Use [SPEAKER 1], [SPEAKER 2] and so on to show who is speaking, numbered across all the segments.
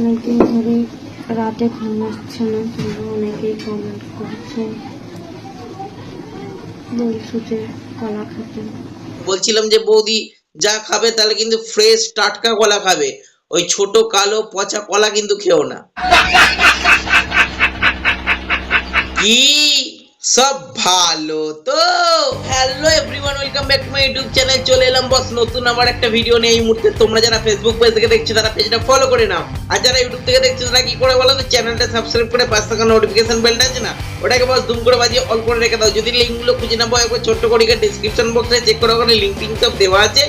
[SPEAKER 1] অনেকদিন ধরে রাতে ঘুম আসছে না, কিন্তু অনেকেই কমেন্ট করছে। বলছো যে কলা খেতে
[SPEAKER 2] বলছিলাম যে বৌদি যা খাবে তাহলে কিন্তু ফ্রেশ টাটকা কলা খাবে। ওই ছোট কালো পচা কলা কিন্তু খেও না। কি? সব ভালো। তো hello everyone welcome back to my YouTube channel চলে এলাম বস নতুন আবার একটা ভিডিও নিয়ে। এই মুহূর্তে তোমরা যারা ফেসবুক পেজ থেকে দেখছ, তারা পেজটা ফলো করে নাও। আর যারা ইউটিউব থেকে দেখছ, তারা কি করে বলো তো চ্যানেলটা সাবস্ক্রাইব করে পাঁচ টাকা নোটিফিকেশন বেলটা আছে না, ওটাকে বস দুম করে বাজিয়ে অল করে রেখে দাও। যদি লিঙ্কগুলো খুঁজে না পাও, একবার ছোট্ট করে ডিসক্রিপশন বক্সে চেক করে, ওখানে লিঙ্ক টিঙ্ক সব দেওয়া আছে।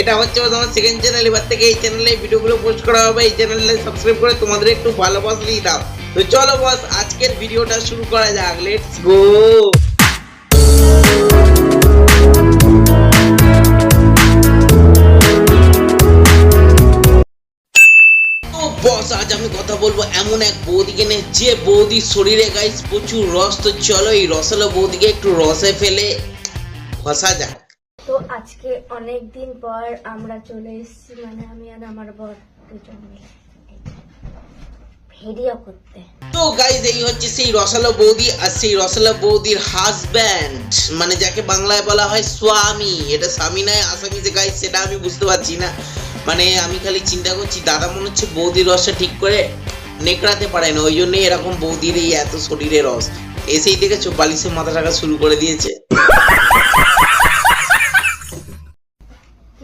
[SPEAKER 2] এটা হচ্ছে আমার সেকেন্ড চ্যানেল এবার থেকে এই চ্যানেলে ভিডিওগুলো পোস্ট করা হবে। এই চ্যানেলে সাবস্ক্রাইব করে তোমাদের একটু ভালোবাসলেই দাও। তো চলো বস আজকের ভিডিওটা শুরু করা যাক। লেটস গো কথা বলব এমন এক বৌদিকে নিয়ে। যে বৌদির শরীরে গাইস প্রচুর রস তো চলো এই রসালো বৌদিকে একটু রসে ফেলে ঘষা যাক।
[SPEAKER 1] তো আজকে অনেক দিন পর আমরা চলে এসেছি মানে আমি আর আমার বর দুজন মিলে। ভিডিও করতে।
[SPEAKER 2] তো গাইজ এই হচ্ছে সেই রসালো বৌদি আর সেই রসালো বৌদির হাজব্যান্ড মানে যাকে বাংলায় বলা হয় স্বামী। এটা স্বামী নয় আসামিতে গাইজ সেটা আমি বুঝতে পারছি না। মানে আমি খালি চিন্তা করছি দাদা মনে হচ্ছে বৌদির রসটা ঠিক করে নেকড়াতে পারে না ওই জন্যই এরকম বৌদির এই এত শরীরে রস। এসেই দেখেছ বালিশে মাথা টাকা শুরু করে দিয়েছে।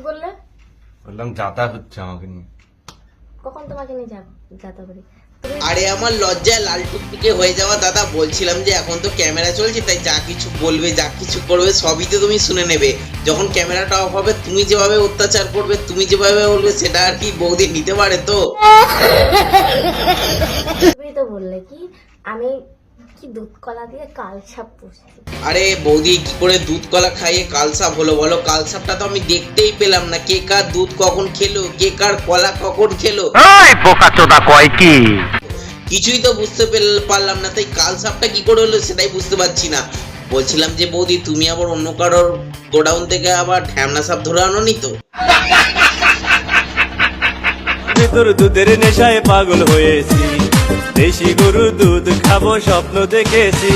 [SPEAKER 1] বললে?
[SPEAKER 3] বললাম যাতা হচ্ছে আমাকে নিয়ে।
[SPEAKER 1] কখন তোমাকে নিয়ে যাব যাতা করি?
[SPEAKER 2] আরে আমার লজ্জায় লাল টুকটুকে হয়ে যাওয়া দাদা বলছিলাম যে এখন তো ক্যামেরা চলছে তাই যা কিছু বলবে যা কিছু করবে সবই তো তুমি শুনে নেবে। যখন ক্যামেরাটা অফ হবে তুমি যেভাবে অত্যাচার করবে তুমি যেভাবে বলবে সেটা আর কি বৌদি নিতে পারে তো?
[SPEAKER 1] তুমি তো বললে কি আমি কি দুধ কলা দিয়ে কাল ছাপ পুষছি?
[SPEAKER 2] আরে বৌদি কি করে দুধ কলা খাইয়ে কালসাপ হলো বলো? কালসাপটা তো আমি দেখতেই পেলাম না কে কার দুধ কখন খেলো কে কার কলা কখন খেলো?
[SPEAKER 4] ওই বোকা চোদা কয় কি?
[SPEAKER 2] কিছুই তো বুঝতে পারলাম না, তাই কাল সাপটা কি করে হলো সেটাই বুঝতে পারছি না। বলছিলাম যে, বৌদি, তুমি আবার অন্য কারোর গোডাউন থেকে আবার ঠ্যামনা সাপ ধরে আনো নি
[SPEAKER 5] তো তোর দুধের নেশায় পাগল হয়েছি। দেশি গরু দুধ খাব স্বপ্ন দেখেছি।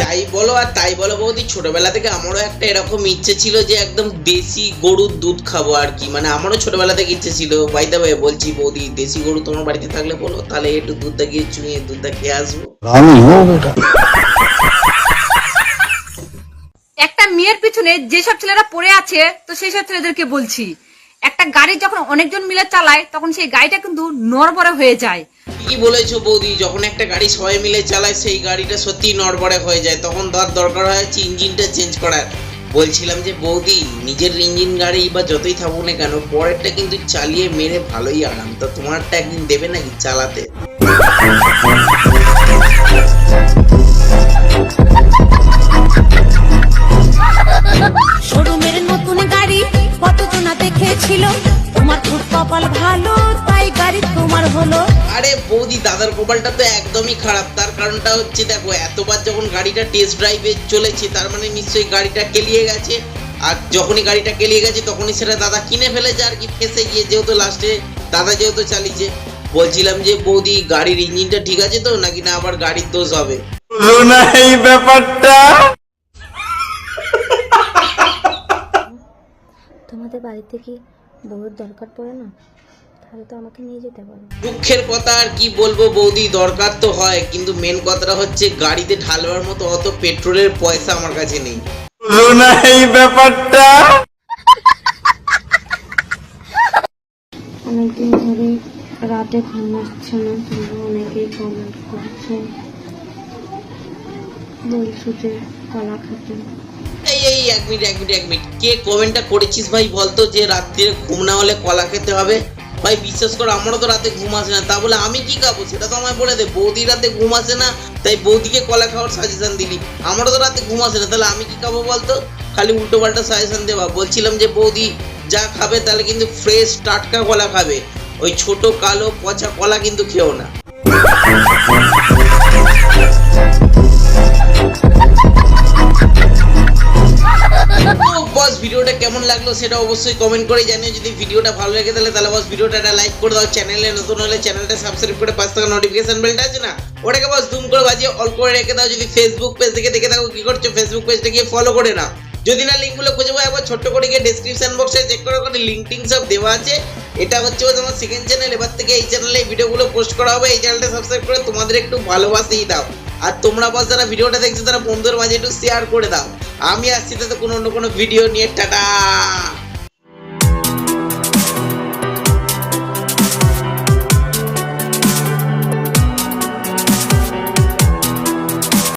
[SPEAKER 2] যাই বলো আর তাই বলো বৌদি ছোটবেলা থেকে আমারও একটা এরকম ইচ্ছে ছিল যে একদম দেশি গরুর দুধ খাব আর কি। মানে আমারও ছোটবেলা থেকে ইচ্ছে ছিল। বাইদা ভাই বলছি বৌদি দেশি গরু তোমার বাড়িতে থাকলে বলো তাহলে একটু দুধটা গিয়ে চুইয়ে দুধটা খেয়ে আসব।
[SPEAKER 6] একটা মেয়ের পিছনে যেসব ছেলেরা পড়ে আছে তো সেই সব ছেলেদেরকে বলছি। একটা গাড়ি যখন অনেকজন মিলে চালায় তখন সেই গাড়িটা কিন্তু নড়বড়ে হয়ে যায়।
[SPEAKER 2] কি বলেছ বৌদি, যখন একটা গাড়ি সবাই মিলে চালায়, সেই গাড়িটা সত্যি নড়বড়ে হয়ে যায়। তখন তার দরকার হয় হচ্ছে ইঞ্জিনটা চেঞ্জ করার। বলছিলাম যে, বৌদি, নিজের ইঞ্জিন গাড়ি বা যতই থাকুক না কেন, পরেরটা কিন্তু চালিয়ে মেরে ভালোই আরাম। তো তোমারটা একদিন দেবে নাকি চালাতে? আরে বৌদি দাদার কপালটা তো একদমই খারাপ। তার কারণটা হচ্ছে দেখো এতবার যখন গাড়িটা টেস্ট ড্রাইভে চলেছে তার মানে নিশ্চয়ই গাড়িটা কেলিয়ে গেছে। আর যখনই গাড়িটা কেলিয়ে গেছে তখনই সেটা দাদা কিনে ফেলেছে আর কি ফেসে গিয়ে যেহেতু লাস্টে দাদা যেহেতু চালিয়েছে। বলছিলাম যে বৌদি গাড়ির ইঞ্জিনটা ঠিক আছে তো? নাকি না আবার গাড়ির দোষ হবে?
[SPEAKER 5] না এই ব্যাপারটা।
[SPEAKER 1] তোমাদের বাড়িতে কি বউয়ের দরকার পড়ে না? তাহলে তো আমাকে নিয়ে যেতে পারো
[SPEAKER 2] দুঃখের কথা আর কি বলব বৌদি দরকার তো হয়। কিন্তু মেন কথাটা হচ্ছে গাড়িতে ঢালবার মতো অত পেট্রোলের পয়সা আমার কাছে নেই।
[SPEAKER 5] বুঝো এই ব্যাপারটা?
[SPEAKER 1] অনেকদিন ধরে রাতে ঘুম আসছে না কিন্তু অনেকেই কমেন্ট করছে। বলছো যে কলা খেতে
[SPEAKER 2] এই এই এক মিনিট এক মিনিট এক মিনিট। কে কমেন্টটা করেছিস ভাই বলতো যে রাত্রিরে ঘুম না হলে কলা খেতে হবে? ভাই বিশ্বাস কর আমারও তো রাতে ঘুম আসে না। তা বলে আমি কি খাব? সেটা তো আমায় বলে দে। বৌদি রাতে ঘুম আসে না তাই বৌদিকে কলা খাওয়ার সাজেশন দিলি। আমারও তো রাতে ঘুম আসে না তাহলে আমি কি খাব বলতো? খালি উল্টো পাল্টা সাজেশন দেওয়া বলছিলাম যে বৌদি যা খাবে তাহলে কিন্তু ফ্রেশ টাটকা কলা খাবে। ওই ছোট কালো পচা কলা কিন্তু খেও না। বস ভিডিওটা কেমন লাগল সেটা অবশ্যই কমেন্ট করে জানিও। যদি ভিডিওটা ভালো লাগে তাহলে তাহলে বস ভিডিওটা একটা লাইক করে দাও। চ্যানেলে নতুন হলে চ্যানেলটা সাবস্ক্রাইব করে পাঁচ টাকা নোটিফিকেশন বেলটা আছে না? ওটাকে বস দুম করে বাজিয়ে অল করে রেখে দাও। যদি ফেসবুক পেজ থেকে দেখে থাকো, কি করছ? ফেসবুক পেজটা গিয়ে ফলো করে নাও। যদি না লিঙ্কগুলো খুঁজে পাও, একবার ছোট্ট করে গিয়ে ডেসক্রিপশন বক্সে চেক করে করে লিঙ্ক টিঙ্ক সব দেওয়া আছে। এটা হচ্ছে আমার সেকেন্ড চ্যানেল এবার থেকে এই চ্যানেলে ভিডিওগুলো পোস্ট করা হবে। এই চ্যানেলটা সাবস্ক্রাইব করে তোমাদের একটু ভালোবাসেই দাও। আর তোমরা বস যারা ভিডিওটা দেখছ, তারা বন্ধুদের মাঝে একটু শেয়ার করে দাও। আমি আসছি তো কোনো অন্য কোনো ভিডিও নিয়ে, টাটা!